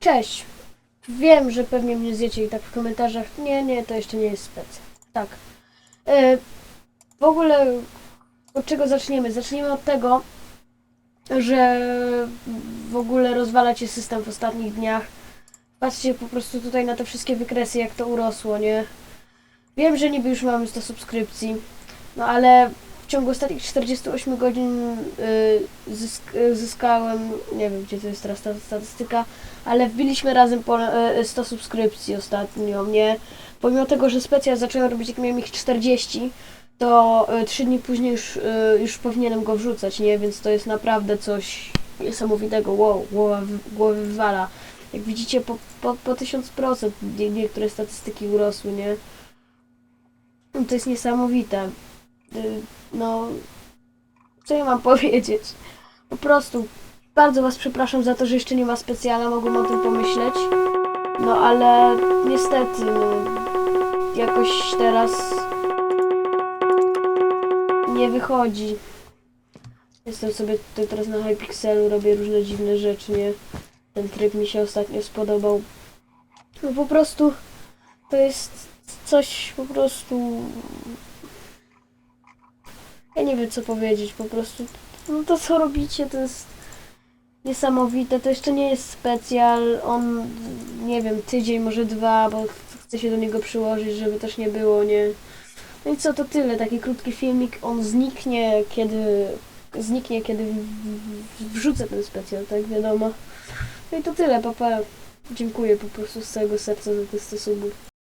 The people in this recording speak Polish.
Cześć. Wiem, że pewnie mnie zjecie i tak w komentarzach. Nie, nie, to jeszcze nie jest specja. Tak. E, w ogóle od czego zaczniemy? Zaczniemy od tego, że w ogóle rozwala cię system w ostatnich dniach. Patrzcie po prostu tutaj na te wszystkie wykresy, jak to urosło, nie? Wiem, że niby już mamy 100 subskrypcji, no ale ciągu ostatnich 48 godzin y, zysk, y, zyskałem, nie wiem gdzie to jest teraz ta statystyka, ale wbiliśmy razem po y, 100 subskrypcji ostatnio, nie? Pomimo tego, że specjal zacząłem robić jak miałem ich 40, to y, 3 dni później już, y, już powinienem go wrzucać, nie? Więc to jest naprawdę coś niesamowitego, wow, głowa, wy- głowy wywala. Jak widzicie, po, po, po 1000% nie, niektóre statystyki urosły, nie? To jest niesamowite. Y, No, co ja mam powiedzieć? Po prostu bardzo Was przepraszam za to, że jeszcze nie ma specjala, mogłem o tym pomyśleć. No ale niestety, no, jakoś teraz nie wychodzi. Jestem sobie tutaj teraz na Hypixelu, robię różne dziwne rzeczy, nie? Ten tryb mi się ostatnio spodobał. No po prostu to jest coś po prostu. Ja nie wiem co powiedzieć, po prostu. No to co robicie to jest niesamowite. To jeszcze nie jest specjal. On, nie wiem, tydzień, może dwa, bo ch- chcę się do niego przyłożyć, żeby też nie było, nie. No i co to tyle, taki krótki filmik. On zniknie, kiedy. Zniknie, kiedy wrzucę ten specjal, tak wiadomo. No i to tyle, papa. Dziękuję po prostu z całego serca za te 100 subów.